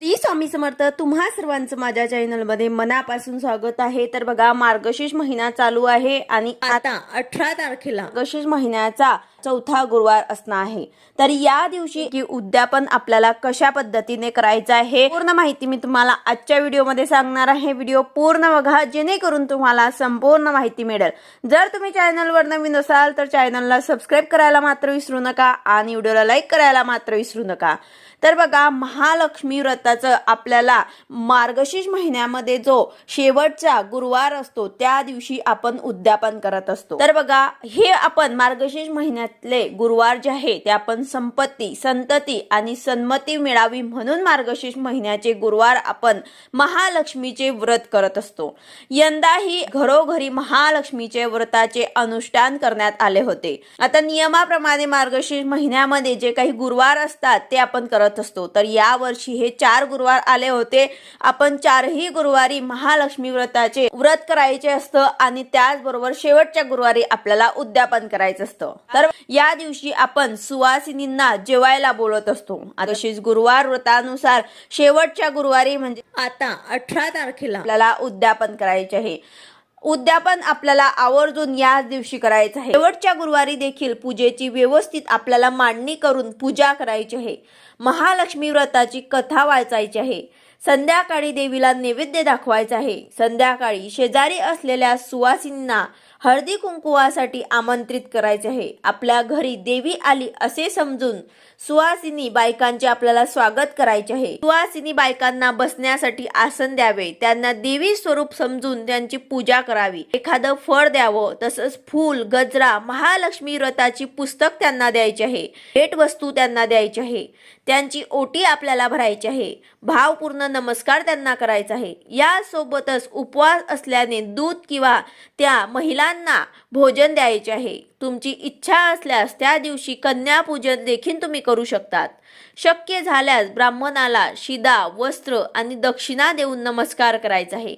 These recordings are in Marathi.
ती स्वामी समर्थ तुम्हा सर्वांचं माझ्या चॅनलमध्ये मनापासून स्वागत आहे. तर बघा मार्गशीर्ष महिना चालू आहे आणि आता अठरा तारखेला मार्गशीर्ष महिन्याचा चौथा गुरुवार असणार आहे. तर या दिवशी की उद्यापन आपल्याला कशा पद्धतीने करायचं आहे पूर्ण माहिती मी तुम्हाला आजच्या व्हिडिओमध्ये सांगणार आहे. व्हिडिओ पूर्ण बघा जेणेकरून तुम्हाला संपूर्ण माहिती मिळेल. जर तुम्ही चॅनलवर नवीन असाल तर चॅनलला सबस्क्राईब करायला मात्र विसरू नका आणि व्हिडिओला लाईक करायला मात्र विसरू नका. तर बघा महालक्ष्मी व्रताचं आपल्याला मार्गशीर्ष महिन्यामध्ये जो शेवटचा गुरुवार असतो त्या दिवशी आपण उद्यापन करत असतो. तर बघा हे आपण मार्गशीर्ष महिन्यातले गुरुवार जे आहे ते आपण संपत्ती संतती आणि सन्मती मिळावी म्हणून मार्गशीर्ष महिन्याचे गुरुवार आपण महालक्ष्मीचे व्रत करत असतो. यंदाही घरोघरी महालक्ष्मीचे व्रताचे अनुष्ठान करण्यात आले होते. आता नियमाप्रमाणे मार्गशीर्ष महिन्यामध्ये जे काही गुरुवार असतात ते आपण करत असतो. तर या वर्षी हे चार गुरुवार आले होते. आपण चारही गुरुवारी महालक्ष्मी व्रताचे व्रत करायचे असतं आणि त्याचबरोबर शेवटच्या गुरुवारी आपल्याला उद्यापन करायचं असतं. तर या दिवशी आपण सुवासिनींना जेवायला बोलत असतो. तशीच गुरुवार व्रतानुसार शेवटच्या गुरुवारी म्हणजे आता अठरा तारखेला आपल्याला उद्यापन करायचे आहे. उद्यापन आपल्याला आवर्जून याच दिवशी करायचं आहे. शेवटच्या गुरुवारी देखील पूजेची व्यवस्थित आपल्याला मांडणी करून पूजा करायची आहे. महालक्ष्मी व्रताची कथा वाचायची आहे. संध्याकाळी देवीला नैवेद्य दाखवायचा आहे. संध्याकाळी शेजारी असलेल्या सुवासींना हळदी कुंकुवासाठी आमंत्रित करायचे आहे. आपल्या घरी देवी आली असे समजून सुवासिनी बायकांचे आपल्याला स्वागत करायचे आहे. सुवासिनी बायकांना बसण्यासाठी आसन द्यावे. त्यांना देवी स्वरूप समजून त्यांची पूजा करावी. एखादं फळ द्यावं तसंच फूल गजरा महालक्ष्मी व्रताची पुस्तक त्यांना द्यायची आहे. भेटवस्तू त्यांना द्यायची आहे. त्यांची ओटी आपल्याला भरायची आहे. भावपूर्ण नमस्कार त्यांना करायचा आहे. यासोबतच उपवास असल्याने दूध किंवा त्या महिलांना भोजन द्यायचे आहे. तुमची इच्छा असल्यास त्या दिवशी कन्यापूजन देखील तुम्ही करू शकतात. शक्य झाल्यास ब्राह्मणाला शिदा वस्त्र आणि दक्षिणा देऊन नमस्कार करायचा आहे.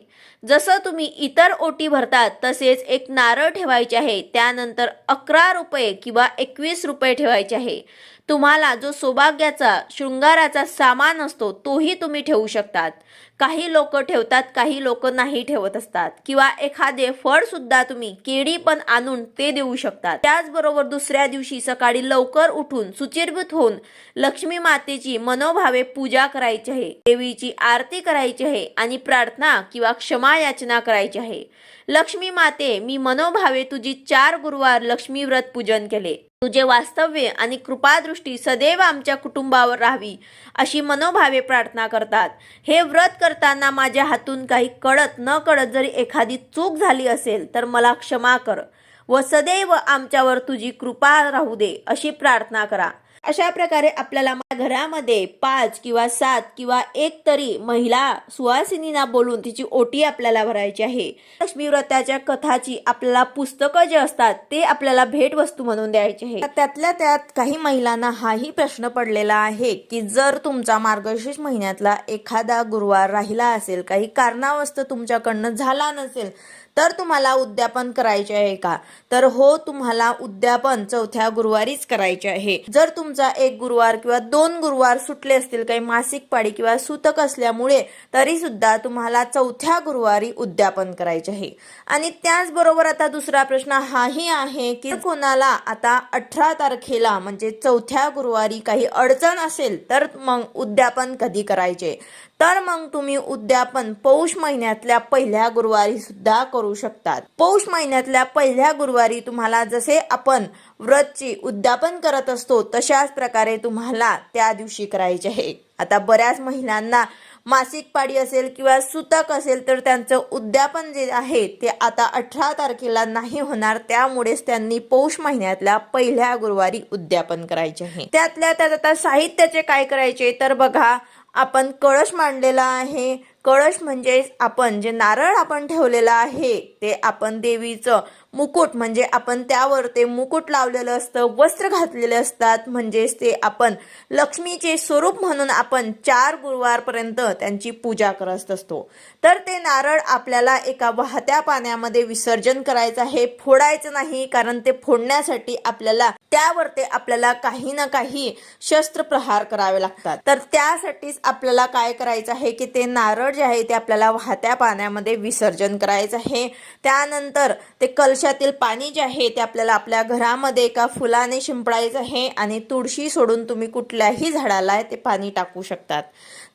जसं तुम्ही इतर ओटी भरतात तसेच एक नारळ ठेवायचे आहे. त्यानंतर अकरा रुपये किंवा एकवीस रुपये ठेवायचे आहे. तुम्हाला जो सौभाग्याचा शृंगाराचा सामान असतो तोही तुम्ही ठेवू शकतात. काही लोक ठेवतात काही लोक नाही ठेवत असतात. किंवा एखादे फळ सुद्धा तुम्ही केळी पण आणून ते देऊ शकतात. त्याचबरोबर दुसऱ्या दिवशी सकाळी लवकर उठून सुचिर्भूत होऊन लक्ष्मी मातेची मनोभावे पूजा करायची आहे. देवीची आरती करायची आहे आणि प्रार्थना किंवा क्षमा याचना करायची आहे. लक्ष्मी माते मी मनोभावे तुझी चार गुरुवार लक्ष्मी व्रत पूजन केले. तुझे वास्तव्य आणि कृपादृष्टी सदैव आमच्या कुटुंबावर राहावी अशी मनोभावे प्रार्थना करतात. हे व्रत करताना माझ्या हातून काही कळत न कळत जरी एखादी चूक झाली असेल तर मला क्षमा कर व सदैव आमच्यावर तुझी कृपा राहू दे अशी प्रार्थना करा. अशा प्रकारे आपल्याला घरामध्ये पाच किंवा सात किंवा एक तरी महिला सुवासिनींना बोलून तिची ओटी आपल्याला भरायची आहे. लक्ष्मी व्रताच्या कथाची आपल्याला पुस्तकं जे असतात ते आपल्याला भेटवस्तू म्हणून द्यायची आहे. त्यातल्या त्यात काही महिलांना हाही प्रश्न पडलेला आहे की जर तुमचा मार्गशीर्ष महिन्यातला एखादा गुरुवार राहिला असेल काही कारणावस्त तुमच्याकडनं झाला नसेल तर तुम्हाला उद्यापन करायचे आहे का? तर हो तुम्हाला उद्यापन चौथ्या गुरुवारीच करायचे आहे. जर तुमचा एक गुरुवार किंवा दोन गुरुवार सुटले असतील काही मासिक पाळी किंवा सूतक असल्यामुळे तरी सुद्धा तुम्हाला चौथ्या गुरुवारी उद्यापन करायचे आहे. आणि त्याचबरोबर आता दुसरा प्रश्न हाही आहे की कोणाला आता अठरा तारखेला म्हणजे चौथ्या गुरुवारी काही अडचण असेल तर मग उद्यापन कधी करायचे? तर मग तुम्ही उद्यापन पौष महिन्यातल्या पहिल्या गुरुवारी सुद्धा करू शकतात. पौष महिन्यातल्या पहिल्या गुरुवारी तुम्हाला जसे आपण व्रतची उद्यापन करत असतो तशाच प्रकारे तुम्हाला त्या दिवशी करायचे आहे. आता बऱ्याच महिलांना मासिक पाळी असेल किंवा सुतक असेल तर त्यांचं उद्यापन जे आहे ते आता अठरा तारखेला नाही होणार. त्यामुळेच त्यांनी पौष महिन्यातल्या पहिल्या गुरुवारी उद्यापन करायचे आहे. त्यातल्या त्यात आता साहित्याचे काय करायचे? तर बघा आपण कळश मांडलेला आहे. कळश म्हणजे आपण जे नारळ आपण ठेवलेलं आहे ते आपण देवीचं मुकुट म्हणजे आपण त्यावर ते मुकुट लावलेलं असतं वस्त्र घातलेले असतात म्हणजेच ते आपण लक्ष्मीचे स्वरूप म्हणून आपण चार गुरुवारपर्यंत त्यांची पूजा करत असतो. तर ते नारळ आपल्याला एका वाहत्या पाण्यामध्ये विसर्जन करायचं आहे फोडायचं नाही कारण ते फोडण्यासाठी आपल्याला त्यावर ते आपल्याला काही ना काही शस्त्रप्रहार करावे लागतात. तर त्यासाठीच आपल्याला काय करायचं आहे की ते नारळ जे आहे ते आपल्याला वाहत्या पाण्यामध्ये विसर्जन करायचं आहे. त्यानंतर ते कलशातील पाणी जे आहे ते आपल्याला आपल्या घरामध्ये एका फुलाने शिंपडायचं आहे आणि तुळशी सोडून तुम्ही कुठल्याही झाडाला ते पाणी टाकू शकतात.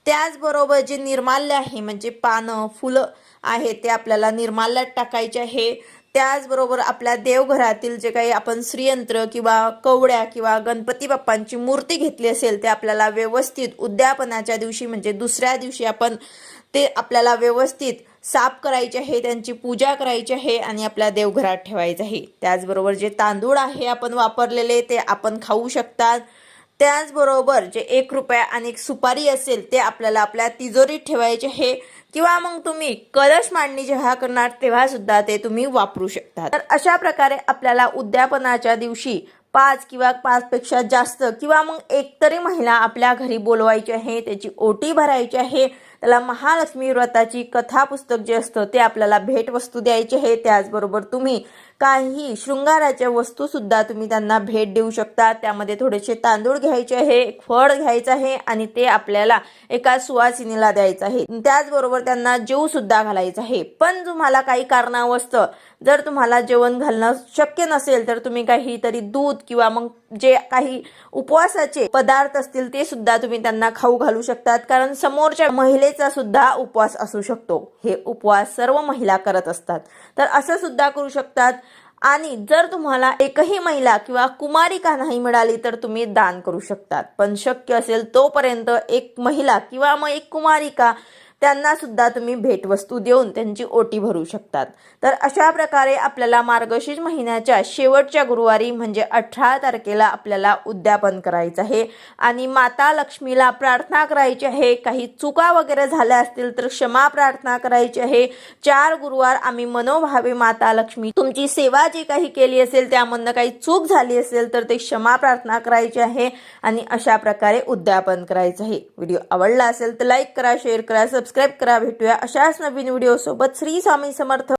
त्याचबरोबर जे निर्माल्य आहे म्हणजे पानं फुलं आहे ते आपल्याला निर्माल्यात टाकायचे आहे. त्याचबरोबर आपल्या देवघरातील जे काही आपण श्रीयंत्र किंवा कवड्या किंवा गणपती बाप्पांची मूर्ती घेतली असेल ते आपल्याला व्यवस्थित उद्यापनाच्या दिवशी म्हणजे दुसऱ्या दिवशी आपण ते आपल्याला व्यवस्थित साफ करायचे आहे त्यांची पूजा करायची आहे आणि आपल्या देवघरात ठेवायचं आहे. त्याचबरोबर जे तांदूळ आहे आपण वापरलेले ते आपण खाऊ शकतात. त्याचबरोबर जे एक रुपया आणि सुपारी असेल ते आपल्याला आपल्या तिजोरीत ठेवायचे आहे. किंवा मग तुम्ही कलश मांडणी जेव्हा करणार तेव्हा सुद्धा ते तुम्ही वापरू शकता तर अशा प्रकारे आपल्याला उद्यापनाच्या दिवशी पाच किंवा पाचपेक्षा जास्त किंवा मग एकतरी महिला आपल्या घरी बोलवायची आहे त्याची ओटी भरायची आहे. त्याला महालक्ष्मी व्रताची कथा पुस्तक जे असतं ते आपल्याला भेटवस्तू द्यायची आहे. त्याचबरोबर तुम्ही काही शृंगाराच्या वस्तू सुद्धा तुम्ही त्यांना भेट देऊ शकता. त्यामध्ये थोडेसे तांदूळ घ्यायचे आहे एक फळ घ्यायचं आहे आणि ते आपल्याला एका सुवासिनीला द्यायचं आहे. त्याचबरोबर त्यांना जेव सुद्धा घालायचं आहे. पण तुम्हाला काही कारणावस्तव जर तुम्हाला जेवण घालणं शक्य नसेल तर तुम्ही काहीतरी दूध किंवा मग जे काही उपवासाचे पदार्थ असतील ते सुद्धा तुम्ही त्यांना खाऊ घालू शकतात. कारण समोरच्या महिलेचा सुद्धा उपवास असू शकतो. हे उपवास सर्व महिला करत असतात. तर असं सुद्धा करू शकतात. आणि जर तुम्हाला एकही महिला किंवा कुमारिका नाही मिळाली तर तुम्ही दान करू शकतात. पण शक्य असेल तोपर्यंत एक महिला किंवा मग एक कुमारिका त्यांना सुद्धा तुम्ही भेटवस्तू देऊन त्यांची ओटी भरू शकतात. तर अशा प्रकारे आपल्याला मार्गशीर्ष महिन्याच्या शेवटच्या गुरुवारी म्हणजे अठरा तारखेला आपल्याला उद्यापन करायचं आहे. आणि माता लक्ष्मीला प्रार्थना करायची आहे. काही चुका वगैरे झाल्या असतील तर क्षमा प्रार्थना करायची आहे. चार गुरुवार आम्ही मनोभावे माता लक्ष्मी तुमची सेवा जी काही केली असेल त्यामधनं काही चूक झाली असेल तर ते क्षमा प्रार्थना करायची आहे. आणि अशा प्रकारे उद्यापन करायचं आहे. व्हिडिओ आवडला असेल तर लाईक करा शेअर करा सबस्क्राईब करा भेटूया अशाच नवीन व्हिडिओ सोबत. श्री स्वामी समर्थ.